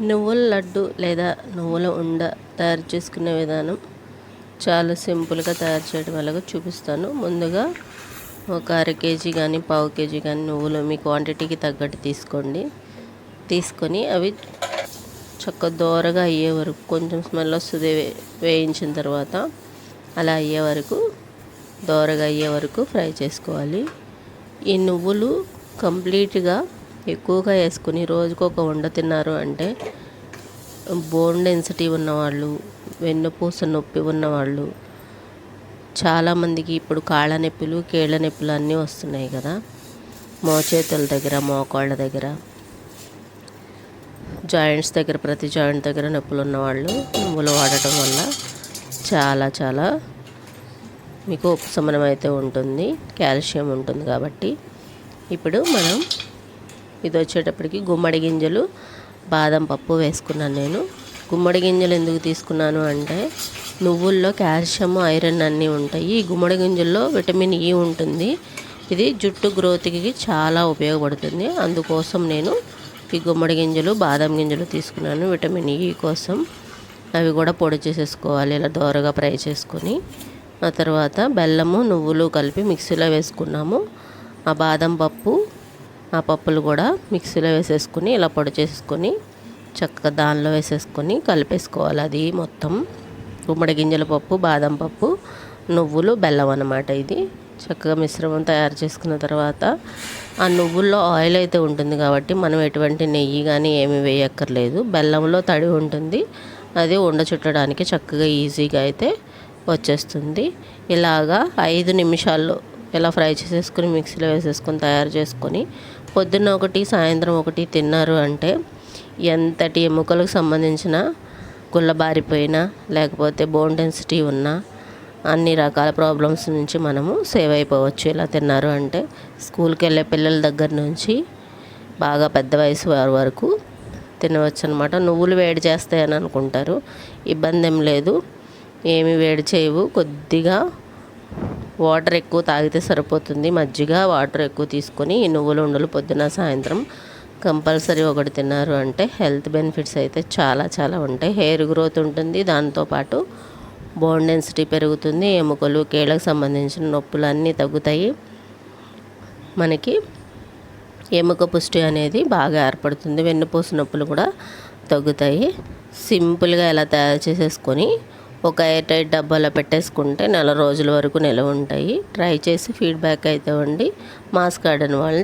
నువ్వుల లడ్డు లేదా నువ్వుల ఉండ తయారు చేసుకునే విధానం చాలా సింపుల్గా తయారు చేయడం ఎలాగో చూపిస్తాను. ముందుగా ఒక అర కేజీ కానీ పావు కేజీ కానీ నువ్వులు మీ క్వాంటిటీకి తగ్గట్టు తీసుకోండి. తీసుకొని అవి చక్క దోరగా అయ్యే వరకు కొంచెం స్మెల్ వస్తుంది వేయించిన తర్వాత అలా అయ్యే వరకు దోరగా అయ్యే వరకు ఫ్రై చేసుకోవాలి. ఈ నువ్వులు కంప్లీట్గా ఎక్కువగా వేసుకుని రోజుకు ఒక వండ తిన్నారు అంటే బోన్ డెన్సిటీ ఉన్నవాళ్ళు వెన్నుపూస నొప్పి ఉన్నవాళ్ళు చాలామందికి ఇప్పుడు కాళ్ళ నొప్పులు కీళ్ళ నొప్పులు అన్నీ వస్తున్నాయి కదా మోచేతుల దగ్గర మోకాళ్ళ దగ్గర. జాయింట్స్ దగ్గర ప్రతి జాయింట్ దగ్గర నొప్పులు ఉన్నవాళ్ళు నువ్వులు వాడటం వల్ల చాలా చాలా మీకు ఉపశమనం అయితే ఉంటుంది కాల్షియం ఉంటుంది కాబట్టి. ఇప్పుడు మనం ఇది వచ్చేటప్పటికి గుమ్మడి గింజలు బాదం పప్పు వేసుకున్నాను నేను. గుమ్మడి గింజలు ఎందుకు తీసుకున్నాను అంటే నువ్వుల్లో కాల్షియం ఐరన్ అన్నీ ఉంటాయి. ఈ గుమ్మడి గింజల్లో విటమిన్ ఈ ఉంటుంది. ఇది జుట్టు గ్రోత్కి చాలా ఉపయోగపడుతుంది. అందుకోసం నేను ఈ గుమ్మడి గింజలు బాదం గింజలు తీసుకున్నాను విటమిన్ ఈ కోసం. అవి కూడా పొడి చేసేసుకోవాలి ఇలా దోరగా ఫ్రై చేసుకొని. ఆ తర్వాత బెల్లము నువ్వులు కలిపి మిక్సీలో వేసుకున్నాము. ఆ బాదం పప్పు ఆ పప్పులు కూడా మిక్సీలో వేసేసుకుని ఇలా పొడి చేసుకొని చక్కగా దానిలో వేసేసుకొని కలిపేసుకోవాలి. అది మొత్తం గుమ్మడి గింజల పప్పు బాదం పప్పు నువ్వులు బెల్లం అన్నమాట ఇది. చక్కగా మిశ్రమం తయారు చేసుకున్న తర్వాత ఆ నువ్వుల్లో ఆయిల్ అయితే ఉంటుంది కాబట్టి మనం ఎటువంటి నెయ్యి కానీ ఏమి వేయక్కర్లేదు. బెల్లంలో తడి ఉంటుంది. అది ఉండ చుట్టడానికి చక్కగా ఈజీగా అయితే వచ్చేస్తుంది. ఇలాగా ఐదు నిమిషాల్లో ఇలా ఫ్రై చేసేసుకుని మిక్సీలో వేసేసుకొని తయారు చేసుకొని పొద్దున్న ఒకటి సాయంత్రం ఒకటి తిన్నారు అంటే ఎంతటి ఎముకలకు సంబంధించిన గుల్లబారిపోయినా లేకపోతే బోన్ డెన్సిటీ ఉన్న అన్ని రకాల ప్రాబ్లమ్స్ నుంచి మనము సేవ్ అయిపోవచ్చు. ఇలా తిన్నారు అంటే స్కూల్కి వెళ్ళే పిల్లల దగ్గర నుంచి బాగా పెద్ద వయసు వారి వరకు తినవచ్చు అనమాట నువ్వులు వేడి చేస్తాయని అనుకుంటారు. ఇబ్బంది ఏం లేదు. ఏమి వేడి చేయవు. కొద్దిగా వాటర్ ఎక్కువ తాగితే సరిపోతుంది. మజ్జిగ వాటర్ ఎక్కువ తీసుకొని నువ్వులు ఉండలు పొద్దున సాయంత్రం కంపల్సరీ ఒకటి తిన్నారు అంటే హెల్త్ బెనిఫిట్స్ అయితే చాలా చాలా ఉంటాయి. హెయిర్ గ్రోత్ ఉంటుంది. దాంతోపాటు బోన్ డెన్సిటీ పెరుగుతుంది. ఎముకలు కీళ్ళకు సంబంధించిన నొప్పులు అన్నీ తగ్గుతాయి. మనకి ఎముక పుష్టి అనేది బాగా ఏర్పడుతుంది. వెన్నుపూస నొప్పులు కూడా తగ్గుతాయి. సింపుల్గా ఎలా తయారు చేసేసుకొని ఒక ఎయిర్ టైట్ డబ్బాలో పెట్టేసుకుంటే నెల రోజుల వరకు నిలవ ఉంటాయి. ట్రై చేసి ఫీడ్బ్యాక్ అయితే ఉండి మాస్ గార్డెన్ వాళ్ళు